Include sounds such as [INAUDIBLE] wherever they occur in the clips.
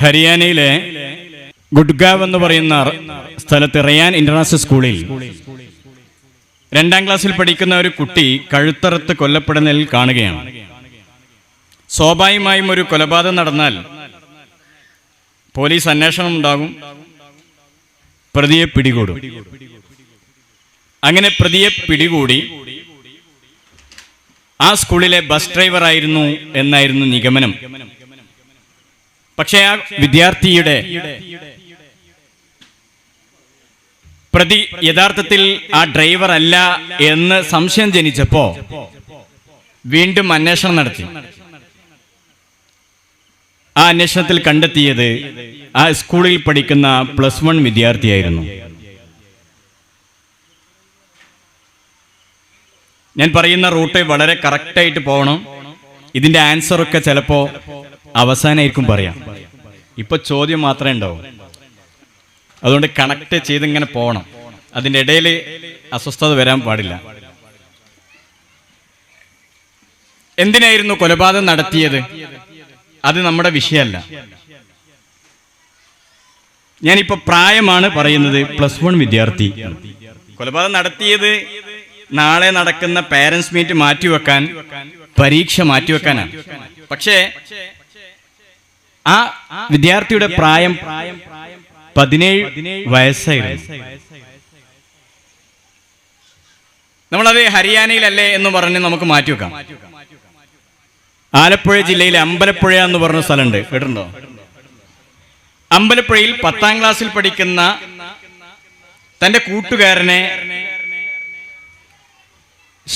ഹരിയാനയിലെ ഗുഡ്ഗാവ് എന്ന് പറയുന്ന സ്ഥലത്ത് റിയാൻ ഇന്റർനാഷണൽ സ്കൂളിൽ രണ്ടാം ക്ലാസ്സിൽ പഠിക്കുന്ന ഒരു കുട്ടി കഴുത്തറുത്ത് കൊല്ലപ്പെടുന്നതിൽ കാണുകയാണ്. സ്വാഭാവികമായും ഒരു കൊലപാതകം നടന്നാൽ പോലീസ് അന്വേഷണം ഉണ്ടാകും. പ്രതിയെ പിടികൂടും. അങ്ങനെ പ്രതിയെ പിടികൂടി ആ സ്കൂളിലെ ബസ് ഡ്രൈവർ ആയിരുന്നു എന്നായിരുന്നു നിഗമനം. പക്ഷേ ആ വിദ്യാർത്ഥിയുടെ പ്രതി യഥാർത്ഥത്തിൽ ആ ഡ്രൈവർ അല്ല എന്ന് സംശയം ജനിച്ചപ്പോ വീണ്ടും അന്വേഷണം നടത്തി. ആ അന്വേഷണത്തിൽ കണ്ടെത്തിയത് ആ സ്കൂളിൽ പഠിക്കുന്ന പ്ലസ് വൺ വിദ്യാർത്ഥിയായിരുന്നു. ഞാൻ പറയുന്ന റൂട്ട് വളരെ കറക്റ്റായിട്ട് പോകണം. ഇതിന്റെ ആൻസറൊക്കെ ചിലപ്പോ അവസാനമായിരിക്കും പറയാം. ഇപ്പൊ ചോദ്യം മാത്രമേ ഉണ്ടാവും. അതുകൊണ്ട് കണക്ട് ചെയ്ത് ഇങ്ങനെ പോകണം അതിന്റെ ഇടയിൽ അസ്വസ്ഥത വരാൻ പാടില്ല. എന്തിനായിരുന്നു കൊലപാതകം നടത്തിയത്? അത് നമ്മുടെ വിഷയമല്ല. ഞാനിപ്പോ പ്രായമാണ് പറയുന്നത് പ്ലസ് വൺ വിദ്യാർത്ഥി. കൊലപാതകം നടത്തിയത് നാളെ നടക്കുന്ന പാരന്റ്സ് മീറ്റ് മാറ്റിവെക്കാൻ പരീക്ഷ മാറ്റിവെക്കാനാണ്. പക്ഷേ ആ വിദ്യാർത്ഥിയുടെ പ്രായം പതിനേഴ് വയസ്സായിരുന്നു. നമ്മളത് ഹരിയാനയിലല്ലേ എന്ന് പറഞ്ഞ് നമുക്ക് മാറ്റി വെക്കാം. ആലപ്പുഴ ജില്ലയിലെ അമ്പലപ്പുഴ എന്ന് പറഞ്ഞ സ്ഥലമുണ്ട്. കേട്ടിട്ടുണ്ടോ? അമ്പലപ്പുഴയിൽ പത്താം ക്ലാസ്സിൽ പഠിക്കുന്ന തന്റെ കൂട്ടുകാരനെ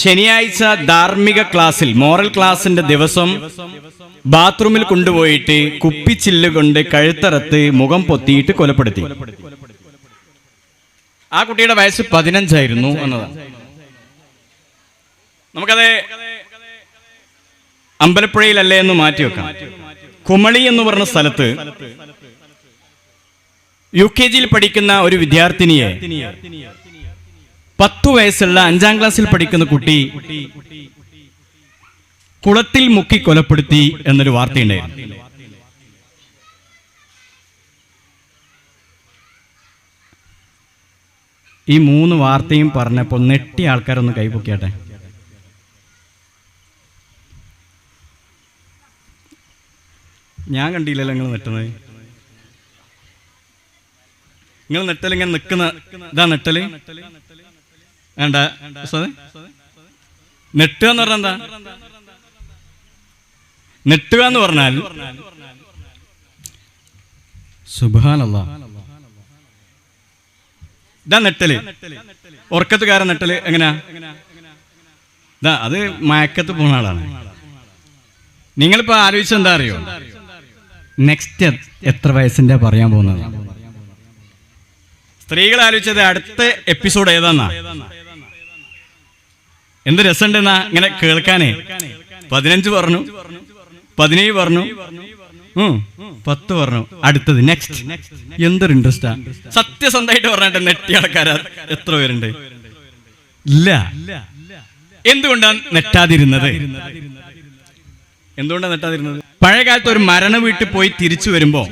ശനിയാഴ്ച ധാർമ്മിക ക്ലാസ്സിൽ മോറൽ ക്ലാസിന്റെ ദിവസം ബാത്റൂമിൽ കൊണ്ടുപോയിട്ട് കുപ്പിച്ചില്ല് കൊണ്ട് കഴുത്തറത്ത് മുഖം പൊത്തിയിട്ട് കൊലപ്പെടുത്തി. ആ കുട്ടിയുടെ വയസ്സ് പതിനഞ്ചായിരുന്നു എന്നതാണ്. നമുക്കത് അമ്പലപ്പുഴയിലല്ലേ എന്ന് മാറ്റി വെക്കാം. കുമളി എന്ന് പറഞ്ഞ സ്ഥലത്ത് യു കെ ജിയിൽ പഠിക്കുന്ന ഒരു വിദ്യാർത്ഥിനിയെ പത്തു വയസ്സുള്ള അഞ്ചാം ക്ലാസ്സിൽ പഠിക്കുന്ന കുട്ടി കുളത്തിൽ മുക്കി കൊലപ്പെടുത്തി എന്നൊരു വാർത്തയുണ്ടായിരുന്നു. ഈ മൂന്ന് വാർത്തയും പറഞ്ഞപ്പോൾ നെട്ടിയ ആൾക്കാരൊന്ന് കൈപൊക്കിയാട്ടെ ഞാൻ കണ്ടില്ലല്ലോ നിങ്ങൾ നെട്ടുന്നത് നിങ്ങൾ നെട്ടൽ ഇങ്ങനെ നിൽക്കുന്ന ഇതാ നെട്ടൽ വേണ്ട? നെട്ടുക എന്ന് പറഞ്ഞാൽ എന്താ? നെട്ടുക എന്ന് പറഞ്ഞാൽ സുബാനല്ല ഇതാ നെട്ടൽ. ഉറക്കത്തുകാരൻ നെട്ടൽ എങ്ങനെയാ ഇതാ അത് മയക്കത്ത് പോണ ആളാണ്. നിങ്ങളിപ്പോ ആലോചിച്ചത് എന്താ അറിയോ? നെക്സ്റ്റ് എത്ര വയസ്സിന്റെ പറയാൻ പോകുന്നത്? സ്ത്രീകൾ ആലോചിച്ചത് അടുത്ത എപ്പിസോഡ് ഏതാന്നാ? എന്ത് രസമുണ്ടെന്നാ ഇങ്ങനെ കേൾക്കാനേ? പതിനഞ്ച് പറഞ്ഞു. പതിനേഴ് പറഞ്ഞു. പത്ത് പറഞ്ഞു. അടുത്തത് നെക്സ്റ്റ് എന്തൊരു ഇൻട്രസ്റ്റ് ഇൻട്രസ്റ്റാ സത്യസന്ധമായിട്ട് പറഞ്ഞിട്ട് നെറ്റി ആൾക്കാരാ എത്ര പേരുണ്ട്? ഇല്ല. എന്തുകൊണ്ടാണ് നെറ്റാതിരുന്നത് എന്തുകൊണ്ടാണ് നെട്ടാതിരുന്നത്? പഴയ കാലത്ത് ഒരു മരണ വീട്ടിൽ പോയി തിരിച്ചു വരുമ്പോ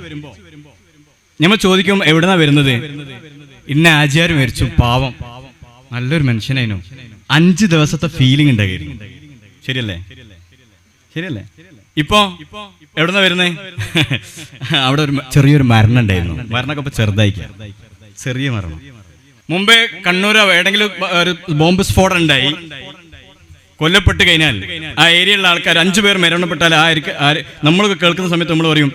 ഞമ്മ ചോദിക്കും എവിടെന്നാ വരുന്നത്? ഇന്ന ആചാരം മരിച്ചു. പാവം. നല്ലൊരു മനുഷ്യനായിരുന്നു അഞ്ച് ദിവസത്തെ ഫീലിംഗ് ഉണ്ടായിരുന്നു. ശരിയല്ലേ? ശരിയല്ലേ? ഇപ്പോ നിന്ന് വരുന്നേ? [LAUGHS] അവിടെ ഒരു ചെറിയൊരു മരണം ഉണ്ടായിരുന്നു. മരണമൊക്കെ ഇപ്പൊ ചെറുതായിക്ക. ചെറിയ മരണം. മുമ്പേ കണ്ണൂർ ഏതെങ്കിലും ഒരു ബോംബ് സ്ഫോടനം ഉണ്ടായി. കൊല്ലപ്പെട്ട് കഴിഞ്ഞാൽ ആ ഏരിയയിലുള്ള ആൾക്കാർ അഞ്ചു പേർ മരണപ്പെട്ടാൽ ആ നമ്മളൊക്കെ കേൾക്കുന്ന സമയത്ത് നമ്മൾ പറയും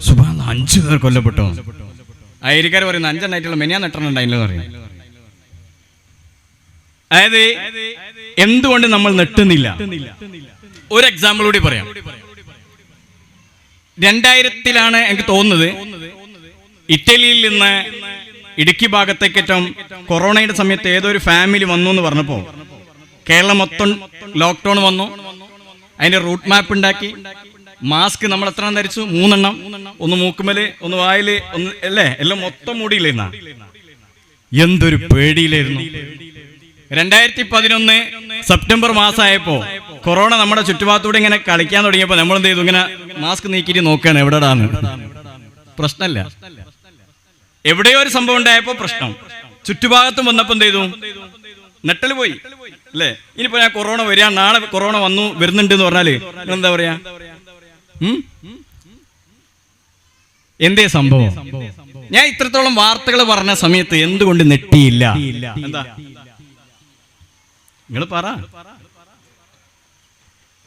സുബാ അഞ്ചു പേർ കൊല്ലപ്പെട്ടോ? ആ ഏരിയക്കാർ പറയുന്ന അഞ്ചെണ്ണായിട്ടുള്ള മെനിയാ നെട്ടണുണ്ടായില്ലെന്ന് പറയും. അതായത് എന്തുകൊണ്ട് നമ്മൾ നെട്ടുന്നില്ല? ഒരു എക്സാമ്പിൾ കൂടി പറയാം. രണ്ടായിരത്തിലാണ് എനിക്ക് തോന്നുന്നത് ഇറ്റലിയിൽ നിന്ന് ഇടുക്കി ഭാഗത്തേക്കേറ്റം കൊറോണയുടെ സമയത്ത് ഏതോ ഒരു ഫാമിലി വന്നു എന്ന് പറഞ്ഞപ്പോ കേരളം മൊത്തം ലോക്ക്ഡൌൺ വന്നു. അതിന്റെ റൂട്ട് മാപ്പ് ഉണ്ടാക്കി. മാസ്ക് നമ്മൾ എത്ര ധരിച്ചു? മൂന്നെണ്ണം. ഒന്ന് മൂക്കുമൽ ഒന്ന് വായിൽ ഒന്ന് അല്ലേ? എല്ലാം മൊത്തം മൂടിയില്ലേന്നാ എന്തൊരു പേടിയിലായിരുന്നു. രണ്ടായിരത്തി പതിനൊന്ന് സെപ്റ്റംബർ മാസമായപ്പോ കൊറോണ നമ്മുടെ ചുറ്റുപാടത്തൂടെ ഇങ്ങനെ കളിക്കാൻ തുടങ്ങിയപ്പോ നമ്മൾ എന്ത് ചെയ്തു ഇങ്ങനെ മാസ്ക് നീക്കിയിട്ട് നോക്കുകയാണ്. എവിടെടാന്ന്? പ്രശ്നമല്ല എവിടെയോ ഒരു സംഭവം ഉണ്ടായപ്പോ പ്രശ്നം. ചുറ്റുഭാഗത്തും വന്നപ്പോ എന്ത് ചെയ്തു നെട്ടൽ പോയി. അല്ലേ? ഇനിയിപ്പോ ഞാൻ കൊറോണ വരിക നാളെ കൊറോണ വന്നു വരുന്നുണ്ട് എന്ന് പറഞ്ഞാൽ എന്താ പറയാ? എന്തേ സംഭവം? ഞാൻ ഇത്രത്തോളം വാർത്തകൾ പറഞ്ഞ സമയത്ത് എന്തുകൊണ്ട് നെട്ടിയില്ല എന്താ? നിങ്ങൾ പറ.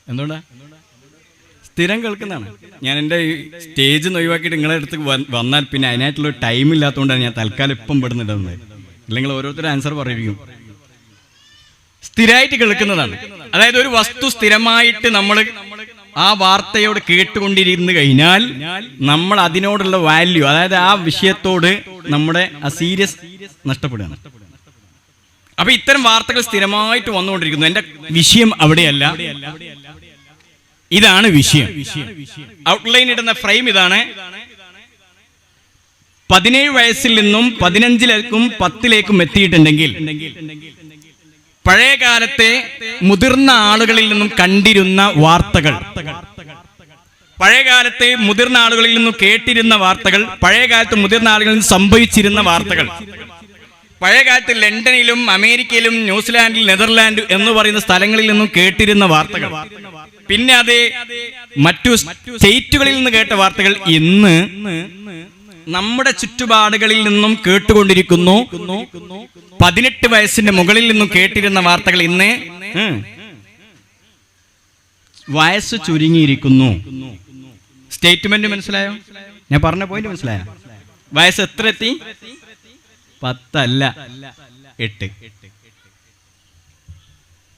എന്തുകൊണ്ടാ? സ്ഥിരം കേൾക്കുന്നതാണ്. ഞാൻ എന്റെ സ്റ്റേജ് ഒഴിവാക്കിയിട്ട് നിങ്ങളുടെ അടുത്ത് വന്നാൽ പിന്നെ അതിനായിട്ടുള്ള ടൈം ഇല്ലാത്തതുകൊണ്ടാണ് ഞാൻ തൽക്കാലം ഇപ്പം പെടുന്നിടുന്നത് അല്ലെങ്കിൽ ഓരോരുത്തരും ആൻസർ പറയും സ്ഥിരമായിട്ട് കേൾക്കുന്നതാണ്. അതായത് ഒരു വസ്തു സ്ഥിരമായിട്ട് നമ്മൾ ആ വാർത്തയോട് കേട്ടുകൊണ്ടിരുന്ന് കഴിഞ്ഞാൽ നമ്മൾ അതിനോടുള്ള വാല്യൂ അതായത് ആ വിഷയത്തോട് നമ്മുടെ ആ സീരിയസ് നഷ്ടപ്പെടുകയാണ്. അപ്പൊ ഇത്തരം വാർത്തകൾ സ്ഥിരമായിട്ട് വന്നുകൊണ്ടിരിക്കുന്നു. എന്റെ വിഷയം അവിടെയല്ല. ഇതാണ് വിഷയം. ഔട്ട്ലൈൻ ഇടുന്ന ഫ്രെയിം ഇതാണ്. പതിനേഴ് വയസ്സിൽ നിന്നും പതിനഞ്ചിലേക്കും പത്തിലേക്കും എത്തിയിട്ടുണ്ടെങ്കിൽ പഴയ കാലത്തെ മുതിർന്ന ആളുകളിൽ നിന്നും കണ്ടിരുന്ന വാർത്തകൾ പഴയകാലത്തെ മുതിർന്ന ആളുകളിൽ നിന്നും കേട്ടിരുന്ന വാർത്തകൾ പഴയകാലത്ത് മുതിർന്ന ആളുകളിൽ നിന്ന് സംഭവിച്ചിരുന്ന വാർത്തകൾ പഴയ കാലത്ത് ലണ്ടനിലും അമേരിക്കയിലും ന്യൂസിലാൻഡിൽ നെതർലാൻഡ് എന്ന് പറയുന്ന സ്ഥലങ്ങളിൽ നിന്നും കേട്ടിരുന്ന വാർത്തകൾ. പിന്നെ അത് മറ്റു സ്റ്റേറ്റുകളിൽ നിന്ന് കേട്ട വാർത്തകൾ ഇന്ന് നമ്മുടെ ചുറ്റുപാടുകളിൽ നിന്നും കേട്ടുകൊണ്ടിരിക്കുന്നു. പതിനെട്ട് വയസ്സിന്റെ മുകളിൽ നിന്നും കേട്ടിരുന്ന വാർത്തകൾ ഇന്ന് വയസ്സ് ചുരുങ്ങിയിരിക്കുന്നു. സ്റ്റേറ്റ്മെന്റ് മനസ്സിലായോ? ഞാൻ പറഞ്ഞ പോയിന്റ് മനസ്സിലായോ? വയസ്സ് എത്ര എത്തി? പത്തല്ല. എട്ട്.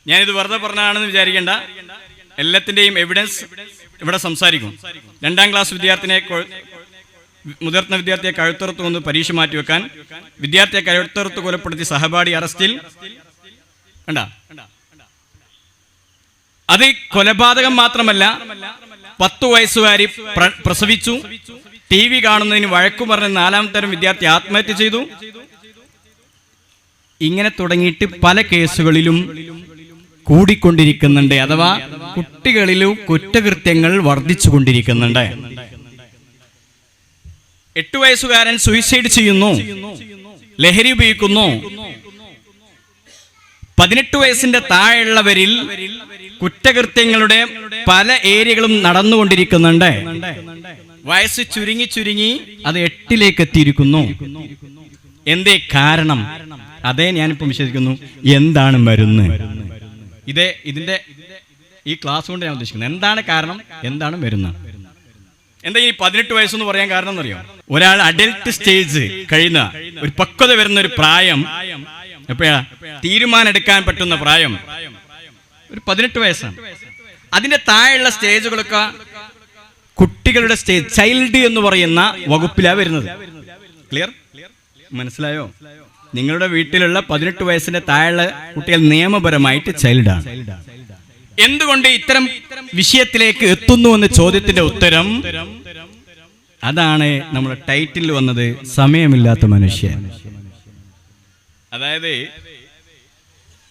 ഞാനിത് വെറുതെ പറഞ്ഞതാണെന്ന് വിചാരിക്കേണ്ട. എല്ലാത്തിന്റെയും എവിഡൻസ് ഇവിടെ സംസാരിക്കും. രണ്ടാം ക്ലാസ് വിദ്യാർത്ഥിനെ മുതിർന്ന വിദ്യാർത്ഥിയെ കഴുത്തറുത്ത് കൊണ്ട് പരീക്ഷ മാറ്റിവെക്കാൻ വിദ്യാർത്ഥിയെ കഴുത്തറുത്ത് കൊലപ്പെടുത്തി സഹപാഠി അറസ്റ്റിൽ. അത് കൊലപാതകം മാത്രമല്ല പത്തു വയസ്സുകാരി പ്രസവിച്ചു. ടി വി കാണുന്നതിന് വഴക്കു പറഞ്ഞ നാലാം തരം വിദ്യാർത്ഥി ആത്മഹത്യ ചെയ്തു. ഇങ്ങനെ തുടങ്ങിയിട്ട് പല കേസുകളിലും കൂടിക്കൊണ്ടിരിക്കുന്നുണ്ട് അഥവാ കുട്ടികളിലും കുറ്റകൃത്യങ്ങൾ വർദ്ധിച്ചു കൊണ്ടിരിക്കുന്നുണ്ട് എട്ടു വയസ്സുകാരൻ സൂയിസൈഡ് ചെയ്യുന്നു. ലഹരി ഉപയോഗിക്കുന്നു. പതിനെട്ട് വയസ്സിന്റെ താഴെയുള്ളവരിൽ കുറ്റകൃത്യങ്ങളുടെ പല ഏരിയകളും നടന്നുകൊണ്ടിരിക്കുന്നുണ്ട്. വയസ്സ് ചുരുങ്ങി ചുരുങ്ങി അത് എട്ടിലേക്ക് എത്തിയിരിക്കുന്നു. എന്തേ കാരണം? അതേ ഞാനിപ്പം വിശ്വസിക്കുന്നു. എന്താണ് മരുന്ന്? ഇതേ ഇതിന്റെ ഈ ക്ലാസ് കൊണ്ട് ഞാൻ ഉദ്ദേശിക്കുന്നത് എന്താണ് കാരണം? എന്താണ് മരുന്ന്? എന്താ ഈ പതിനെട്ട് വയസ്സെന്ന് പറയാൻ കാരണം എന്നറിയോ ഒരാൾ അഡൽട്ട് സ്റ്റേജ് കഴിയുന്ന ഒരു പക്വത വരുന്ന ഒരു പ്രായം എപ്പോഴാ? തീരുമാനം എടുക്കാൻ പറ്റുന്ന പ്രായം ഒരു പതിനെട്ട് വയസ്സാണ്. അതിന്റെ താഴെയുള്ള സ്റ്റേജുകളൊക്കെ കുട്ടികളുടെ സ്റ്റേജ് ചൈൽഡ് എന്ന് പറയുന്ന വകുപ്പിലാണ് വരുന്നത്. ക്ലിയർ മനസ്സിലായോ? നിങ്ങളുടെ വീട്ടിലുള്ള പതിനെട്ട് വയസ്സിന്റെ താഴെയുള്ള കുട്ടികൾ നിയമപരമായിട്ട് ചൈൽഡാണ്. എന്തുകൊണ്ട് ഇത്തരം വിഷയത്തിലേക്ക് എത്തുന്നു എന്ന ചോദ്യത്തിന്റെ ഉത്തരം? അതാണ് നമ്മുടെ ടൈറ്റിൽ വന്നത് സമയമില്ലാത്ത മനുഷ്യൻ. അതായത്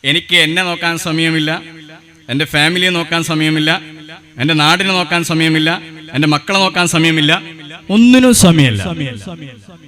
എനിക്ക് എന്നെ നോക്കാൻ സമയമില്ല എന്റെ ഫാമിലിയെ നോക്കാൻ സമയമില്ല എന്റെ നാടിനെ നോക്കാൻ സമയമില്ല എന്റെ മക്കളെ നോക്കാൻ സമയമില്ല. ഒന്നിനും സമയമില്ല.